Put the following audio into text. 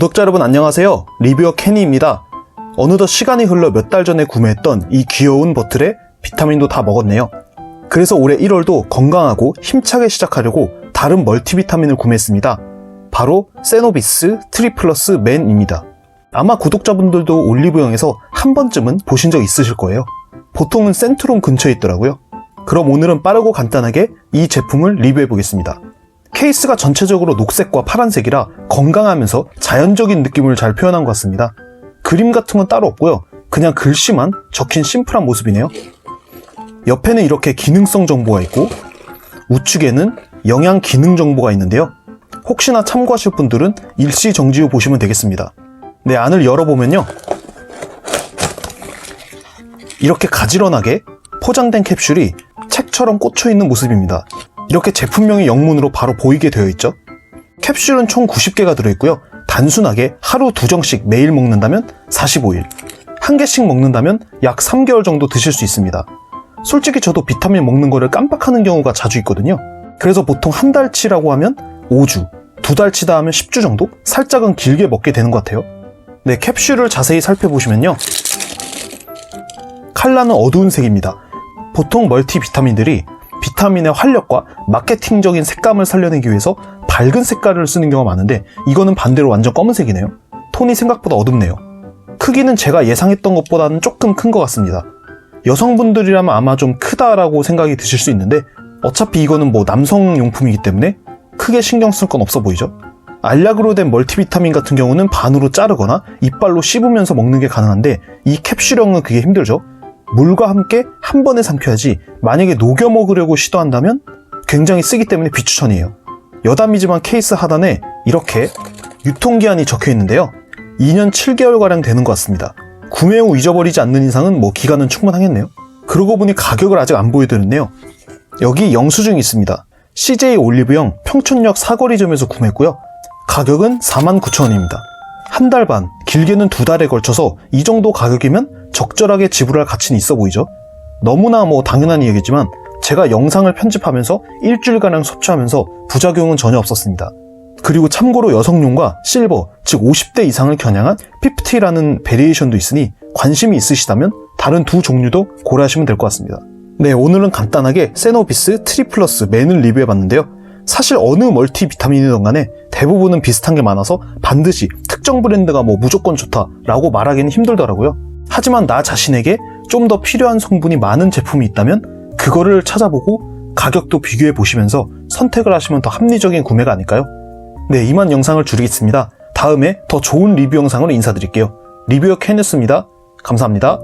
구독자 여러분 안녕하세요. 리뷰어 캐니입니다. 어느덧 시간이 흘러 몇 달 전에 구매했던 이 귀여운 버틀에 비타민도 다 먹었네요. 그래서 올해 1월도 건강하고 힘차게 시작하려고 다른 멀티비타민을 구매했습니다. 바로 세노비스 트리플러스 맨입니다. 아마 구독자분들도 올리브영에서 한 번쯤은 보신 적 있으실 거예요. 보통은 센트룸 근처에 있더라고요. 그럼 오늘은 빠르고 간단하게 이 제품을 리뷰해 보겠습니다. 케이스가 전체적으로 녹색과 파란색이라 건강하면서 자연적인 느낌을 잘 표현한 것 같습니다. 그림 같은 건 따로 없고요. 그냥 글씨만 적힌 심플한 모습이네요. 옆에는 이렇게 기능성 정보가 있고 우측에는 영양 기능 정보가 있는데요. 혹시나 참고하실 분들은 일시 정지 후 보시면 되겠습니다. 네, 안을 열어보면요. 이렇게 가지런하게 포장된 캡슐이 책처럼 꽂혀 있는 모습입니다. 이렇게 제품명이 영문으로 바로 보이게 되어 있죠. 캡슐은 총 90개가 들어있고요. 단순하게 하루 두 정씩 매일 먹는다면 45일, 한 개씩 먹는다면 약 3개월 정도 드실 수 있습니다. 솔직히 저도 비타민 먹는 거를 깜빡하는 경우가 자주 있거든요. 그래서 보통 한 달치라고 하면 5주, 두 달치다 하면 10주 정도? 살짝은 길게 먹게 되는 것 같아요. 네, 캡슐을 자세히 살펴보시면요. 칼라는 어두운 색입니다. 보통 멀티비타민들이 비타민의 활력과 마케팅적인 색감을 살려내기 위해서 밝은 색깔을 쓰는 경우가 많은데 이거는 반대로 완전 검은색이네요. 톤이 생각보다 어둡네요. 크기는 제가 예상했던 것보다는 조금 큰 것 같습니다. 여성분들이라면 아마 좀 크다라고 생각이 드실 수 있는데 어차피 이거는 뭐 남성 용품이기 때문에 크게 신경 쓸 건 없어 보이죠? 알약으로 된 멀티비타민 같은 경우는 반으로 자르거나 이빨로 씹으면서 먹는 게 가능한데 이 캡슐형은 그게 힘들죠? 물과 함께 한 번에 삼켜야지 만약에 녹여 먹으려고 시도한다면 굉장히 쓰기 때문에 비추천이에요. 여담이지만 케이스 하단에 이렇게 유통기한이 적혀 있는데요. 2년 7개월가량 되는 것 같습니다. 구매 후 잊어버리지 않는 이상은 뭐 기간은 충분하겠네요. 그러고 보니 가격을 아직 안 보여드렸네요. 여기 영수증이 있습니다. CJ 올리브영 평촌역 사거리점에서 구매했고요. 가격은 49,000원입니다. 한 달 반, 길게는 두 달에 걸쳐서 이 정도 가격이면 적절하게 지불할 가치는 있어 보이죠? 너무나 뭐 당연한 이야기지만 제가 영상을 편집하면서 일주일가량 섭취하면서 부작용은 전혀 없었습니다. 그리고 참고로 여성용과 실버, 즉 50대 이상을 겨냥한 50라는 베리에이션도 있으니 관심이 있으시다면 다른 두 종류도 고려하시면 될 것 같습니다. 네, 오늘은 간단하게 세노비스 트리플러스 맨을 리뷰해봤는데요. 사실 어느 멀티비타민이든 간에 대부분은 비슷한 게 많아서 반드시 특정 브랜드가 뭐 무조건 좋다라고 말하기는 힘들더라고요. 하지만 나 자신에게 좀 더 필요한 성분이 많은 제품이 있다면 그거를 찾아보고 가격도 비교해 보시면서 선택을 하시면 더 합리적인 구매가 아닐까요? 네, 이만 영상을 줄이겠습니다. 다음에 더 좋은 리뷰 영상으로 인사드릴게요. 리뷰어 캔이었습니다. 감사합니다.